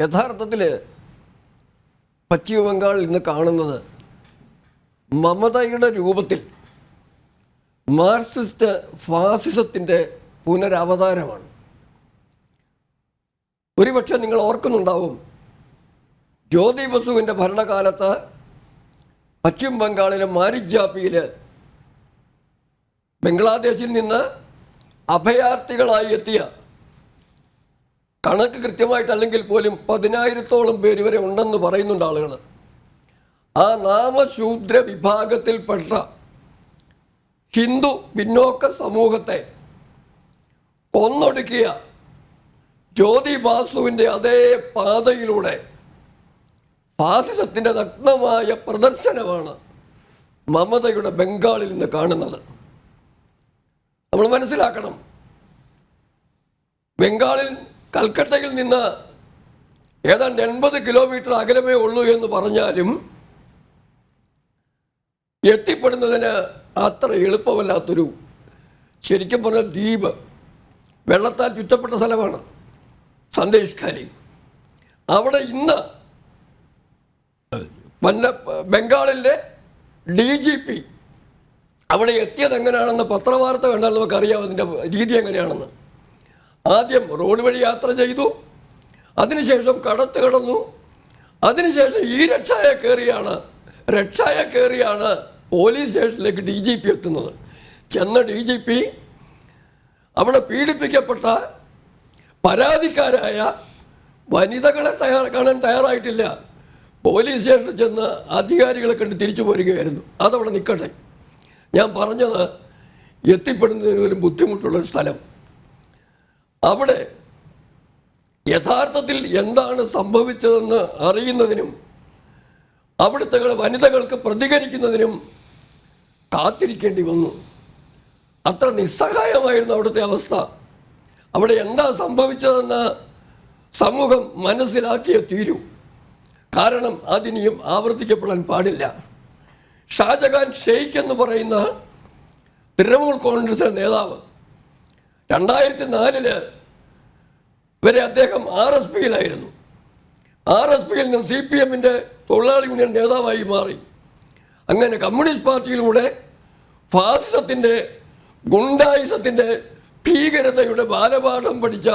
യഥാർത്ഥത്തിൽ പശ്ചിമ ബംഗാളിൽ ഇന്ന് കാണുന്നത് മമതയുടെ രൂപത്തിൽ മാർക്സിസ്റ്റ് ഫാസിസത്തിന്റെ പുനരവതാരമാണ്. ഒരുപക്ഷെ നിങ്ങൾ ഓർക്കുന്നുണ്ടാവും ജ്യോതി ബസുവിന്റെ ഭരണകാലത്ത് പശ്ചിമ ബംഗാളിലെ മാരിജാപ്പിയിൽ ബംഗ്ലാദേശിൽ നിന്ന് അഭയാർത്ഥികളായി എത്തിയ കണക്ക് കൃത്യമായിട്ടല്ലെങ്കിൽ പോലും പതിനായിരത്തോളം പേര് വരെ ഉണ്ടെന്ന് പറയുന്നുണ്ട് ആളുകൾ ആ നാമശൂദ്ര വിഭാഗത്തിൽപ്പെട്ട ഹിന്ദു പിന്നോക്ക സമൂഹത്തെ കൊന്നൊടുക്കിയ ജ്യോതി ബാസുവിന്റെ അതേ പാതയിലൂടെ ഫാസിസത്തിന്റെ നഗ്നമായ പ്രദർശനമാണ് മമതയുടെ ബംഗാളിൽ നിന്ന് കാണുന്നത്. നമ്മൾ മനസ്സിലാക്കണം. ബംഗാളിൽ കൽക്കട്ടയിൽ നിന്ന് ഏതാണ്ട് എൺപത് കിലോമീറ്റർ അകലമേ ഉള്ളൂ എന്ന് പറഞ്ഞാലും എത്തിപ്പെടുന്നതിന് അത്ര എളുപ്പമല്ലാത്തൊരു ശരിക്കും പറഞ്ഞാൽ ദ്വീപ് വെള്ളത്താൽ ചുറ്റപ്പെട്ട സ്ഥലമാണ് സന്ദേശ് ഖാലി. അവിടെ ഇന്ന് വല്ല ബംഗാളിലെ ഡി ജി പി അവിടെ എത്തിയത് എങ്ങനെയാണെന്ന് പത്രവാർത്ത കണ്ടാൽ നമുക്കറിയാം അതിന്റെ രീതി എങ്ങനെയാണെന്ന്. ആദ്യം റോഡ് വഴി യാത്ര ചെയ്തു. അതിനുശേഷം കടത്ത് കടന്നു. അതിനുശേഷം ഈ രക്ഷായ കയറിയാണ് രക്ഷായ കയറിയാണ് പോലീസ് സ്റ്റേഷനിലേക്ക് ഡി ജി പി എത്തുന്നത്. ചെന്ന ഡി ജി പി അവിടെ പീഡിപ്പിക്കപ്പെട്ട പരാതിക്കാരായ വനിതകളെ തയ്യാർ കാണാൻ തയ്യാറായിട്ടില്ല. പോലീസ് സ്റ്റേഷനിൽ ചെന്ന് അധികാരികളെ കണ്ട് തിരിച്ചു പോരുകയായിരുന്നു. അതവിടെ നിൽക്കട്ടെ ഞാൻ പറഞ്ഞത് എത്തിപ്പെടുന്നതിന് പോലും ബുദ്ധിമുട്ടുള്ളൊരു സ്ഥലം. അവിടെ യഥാർത്ഥത്തിൽ എന്താണ് സംഭവിച്ചതെന്ന് അറിയുന്നതിനും അവിടുത്തെ വനിതകൾക്ക് പ്രതികരിക്കുന്നതിനും കാത്തിരിക്കേണ്ടി വന്നു. അത്ര നിസ്സഹായമായിരുന്നു അവിടുത്തെ അവസ്ഥ. അവിടെ എന്താ സംഭവിച്ചതെന്ന് സമൂഹം മനസ്സിലാക്കിയ തീരൂ. കാരണം അതിനിയും ആവർത്തിക്കപ്പെടാൻ പാടില്ല. ഷാജഹാൻ ഷെയ്ഖ് എന്ന് പറയുന്ന തൃണമൂൽ കോൺഗ്രസിലെ നേതാവ് രണ്ടായിരത്തി നാലിൽ വരെ അദ്ദേഹം ആർ എസ് പിയിലായിരുന്നു ആർ എസ് പിയിൽ നിന്ന് സി പി എമ്മിന്റെ തൊഴിലാളി യൂണിയൻ നേതാവായി മാറി. അങ്ങനെ കമ്മ്യൂണിസ്റ്റ് പാർട്ടിയിലൂടെ ഫാസിസത്തിന്റെ ഗുണ്ടായുസത്തിന്റെ ഭീകരതയുടെ ബാലപാഠം പഠിച്ച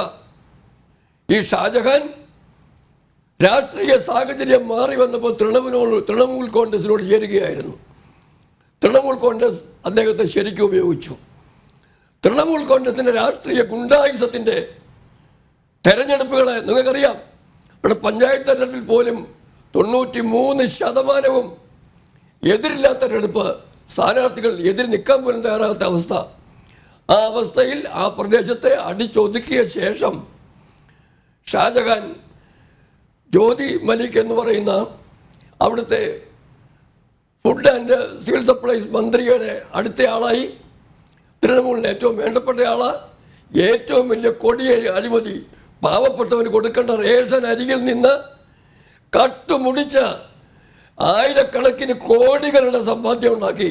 ഈ ഷാജഹാൻ രാഷ്ട്രീയ സാഹചര്യം മാറി വന്നപ്പോൾ തൃണമൂലിനോട് തൃണമൂൽ കോൺഗ്രസിനോട് ചേരുകയായിരുന്നു. തൃണമൂൽ കോൺഗ്രസ് അദ്ദേഹത്തെ ശരിക്കും ഉപയോഗിച്ചു. തൃണമൂൽ കോൺഗ്രസിന്റെ രാഷ്ട്രീയ ഗുണ്ടായുസത്തിന്റെ തെരഞ്ഞെടുപ്പുകളെ നിങ്ങൾക്കറിയാം. ഇവിടെ പഞ്ചായത്ത് തെരഞ്ഞെടുപ്പിൽ പോലും തൊണ്ണൂറ്റി മൂന്ന് ശതമാനവും എതിരില്ലാത്ത തെരഞ്ഞെടുപ്പ് സ്ഥാനാർത്ഥികൾ എതിര് നിൽക്കാൻ പോലും തയ്യാറാകാത്ത അവസ്ഥ. ആ അവസ്ഥയിൽ ആ പ്രദേശത്തെ അടിച്ചൊതുക്കിയ ശേഷം ഷാജഹാൻ ജ്യോതി മലിക് എന്ന് പറയുന്ന അവിടുത്തെ ഫുഡ് ആൻഡ് സിവിൽ സപ്ലൈസ് മന്ത്രിയുടെ അടുത്തയാളായി തൃണമൂലിന് ഏറ്റവും വേണ്ടപ്പെട്ട ആൾ ഏറ്റവും വലിയ കൊടിയ അഴിമതി പാവപ്പെട്ടവന് കൊടുക്കേണ്ട റേഷൻ അരികിൽ നിന്ന് കട്ടുമുടിച്ച ആയിരക്കണക്കിന് കോടികളുടെ സമ്പാദ്യം ഉണ്ടാക്കി.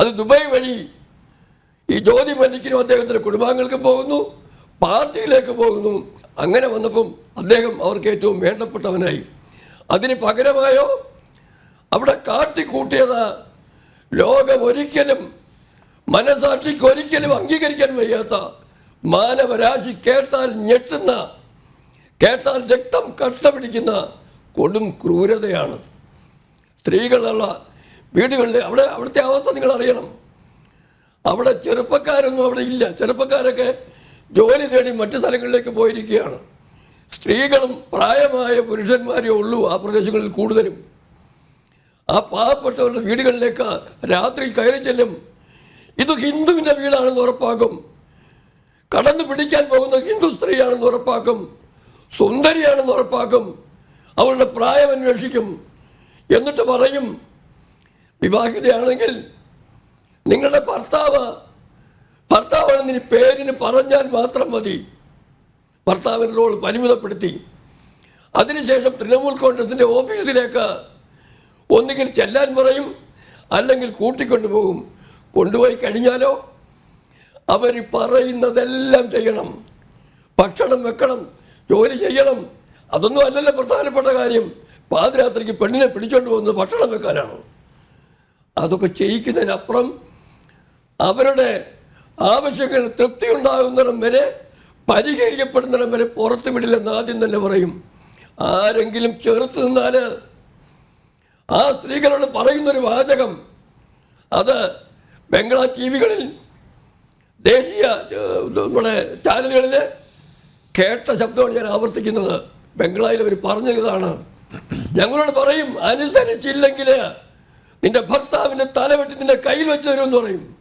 അത് ദുബായ് വഴി ഈ ജ്യോതി മല്ലിക്കിനും അദ്ദേഹത്തിന്റെ കുടുംബാംഗങ്ങൾക്കും പോകുന്നു പാർട്ടിയിലേക്ക് പോകുന്നു. അങ്ങനെ വന്നപ്പം അദ്ദേഹം അവർക്ക് ഏറ്റവും വേണ്ടപ്പെട്ടവനായി. അതിന് പകരമായോ അവിടെ കാട്ടിക്കൂട്ടിയത് ലോകമൊരിക്കലും മനസാക്ഷിക്ക് ഒരിക്കലും അംഗീകരിക്കാൻ വയ്യാത്ത മാനവരാശി കേട്ടാൽ ഞെട്ടുന്ന കേട്ടാൽ രക്തം കട്ട പിടിക്കുന്ന കൊടും ക്രൂരതയാണ്. സ്ത്രീകളുള്ള വീടുകളിൽ അവിടെ അവിടുത്തെ അവസ്ഥ നിങ്ങൾ അറിയണം അവിടെ ചെറുപ്പക്കാരൊന്നും അവിടെ ഇല്ല. ചെറുപ്പക്കാരൊക്കെ ജോലി തേടി മറ്റു സ്ഥലങ്ങളിലേക്ക് പോയിരിക്കുകയാണ്. സ്ത്രീകളും പ്രായമായ പുരുഷന്മാരേ ഉള്ളൂ ആ പ്രദേശങ്ങളിൽ കൂടുതലും. ആ പാവപ്പെട്ടവരുടെ വീടുകളിലേക്ക് രാത്രി കയറി ചെല്ലും. ഇത് ഹിന്ദുവിന്റെ വീടാണെന്ന് ഉറപ്പാക്കും കടന്നു പിടിക്കാൻ പോകുന്ന ഹിന്ദു സ്ത്രീയാണെന്ന് ഉറപ്പാക്കും സുന്ദരിയാണെന്ന് ഉറപ്പാക്കും അവളുടെ പ്രായം അന്വേഷിക്കും എന്നിട്ട് പറയും വിവാഹിതയാണെങ്കിൽ നിങ്ങളുടെ ഭർത്താവ് ഭർത്താവാണെന്ന് ഇനി പേരിന് പറഞ്ഞാൽ മാത്രം മതി. ഭർത്താവിന്റെ റോൾ പരിമിതപ്പെടുത്തി. അതിനുശേഷം തൃണമൂൽ കോൺഗ്രസിന്റെ ഓഫീസിലേക്ക് ഒന്നുകിൽ ചെല്ലാൻ പറയും അല്ലെങ്കിൽ കൂട്ടിക്കൊണ്ടുപോകും. കൊണ്ടുപോയി കഴിഞ്ഞാലോ? അവർ പറയുന്നതെല്ലാം ചെയ്യണം. ഭക്ഷണം വെക്കണം ജോലി ചെയ്യണം. അതൊന്നും അല്ലല്ലോ പ്രധാനപ്പെട്ട കാര്യം. പാതിരാത്രിക്ക് പെണ്ണിനെ പിടിച്ചോണ്ട് പോകുന്നത് ഭക്ഷണം വെക്കാനാണ്. അതൊക്കെ ചെയ്യിക്കുന്നതിനപ്പുറം അവരുടെ ആവശ്യങ്ങൾ തൃപ്തി ഉണ്ടാകുന്നിടം വരെ പരിഹരിക്കപ്പെടുന്നിടം വരെ പുറത്തു വിടില്ലെന്ന് ആദ്യം തന്നെ പറയും. ആരെങ്കിലും ചെറുത്ത് നിന്നാൽ ആ സ്ത്രീകളോട് പറയുന്നൊരു വാചകം. അത് ബംഗ്ലാ ടി വികളിൽ ദേശീയ നമ്മുടെ ചാനലുകളിൽ കേട്ട ശബ്ദമാണ് ഞാൻ ആവർത്തിക്കുന്നത്. ബംഗ്ലാവിൽ അവർ പറഞ്ഞതാണ് ഞങ്ങളോട് പറയും അനുസരിച്ചില്ലെങ്കിൽ നിന്റെ ഭർത്താവിന്റെ തലവെട്ടി നിന്റെ കയ്യിൽ വെച്ച് തരുമെന്ന് പറയും.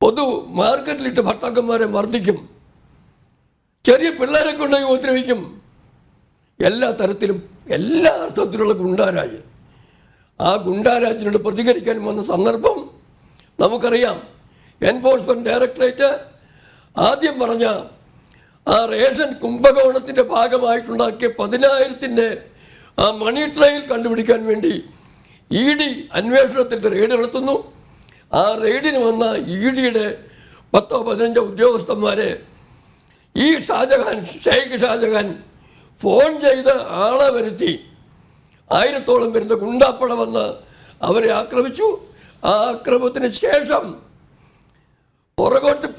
പൊതു മാർക്കറ്റിലിട്ട് ഭർത്താക്കന്മാരെ മർദ്ദിക്കും. ചെറിയ പിള്ളേരെ കൊണ്ടുപോയി ഉപദ്രവിക്കും. എല്ലാ തരത്തിലും എല്ലാ അർത്ഥത്തിലുള്ള ഗുണ്ടാരാജ്. ആ ഗുണ്ടാരാജിനോട് പ്രതികരിക്കാൻ വന്ന സന്ദർഭം നമുക്കറിയാം. എൻഫോഴ്സ്മെന്റ് ഡയറക്ടറേറ്റ് ആദ്യം പറഞ്ഞ ആ റേഷൻ കുംഭകോണത്തിന്റെ ഭാഗമായിട്ടുണ്ടാക്കിയ പതിനായിരത്തിന്റെ ആ മണി ട്രെയിൽ കണ്ടുപിടിക്കാൻ വേണ്ടി ഇ ഡി അന്വേഷണത്തിന്റെ റെയ്ഡ് നടത്തുന്നു. ആ റെയ്ഡിന് വന്ന ഇ ഡിയുടെ പത്തോ പതിനഞ്ചോ ഉദ്യോഗസ്ഥന്മാരെ ഈ ഷാജഹാൻ ഷെയ്ഖ് ഷാജഹാൻ ഫോൺ ചെയ്ത് ആളെ വരുത്തി. ആയിരത്തോളം വരുന്ന ഗുണ്ടാപ്പട വന്ന് അവരെ ആക്രമിച്ചു. ആ ആക്രമത്തിന് ശേഷം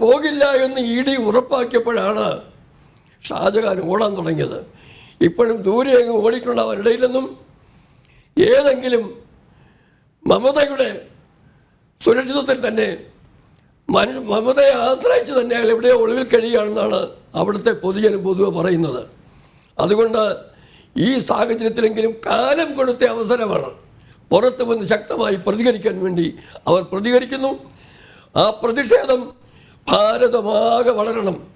പോകില്ല എന്ന് ഇ ഡി ഉറപ്പാക്കിയപ്പോഴാണ് ഷാജഹാൻ ഓടാൻ തുടങ്ങിയത്. ഇപ്പോഴും ദൂരെ അങ്ങ് അവരുടെ ഇടയില്ലെന്നും ഏതെങ്കിലും മമതയുടെ സുരക്ഷിതത്തിൽ തന്നെ മനുഷ്യ മമതയെ ആശ്രയിച്ച് തന്നെ അയാൾ എവിടെയോ ഒളിവിൽ കഴിയുകയാണെന്നാണ് അവിടുത്തെ പൊതുജനം പൊതുവെ പറയുന്നത്. അതുകൊണ്ട് ഈ സാഹചര്യത്തിലെങ്കിലും കാലം കൊടുത്ത അവസരമാണ് പുറത്തു വന്ന് ശക്തമായി പ്രതികരിക്കാൻ വേണ്ടി അവർ പ്രതികരിക്കുന്നു. ആ പ്രതിഷേധം ഭാരതമാകെ വളരണം.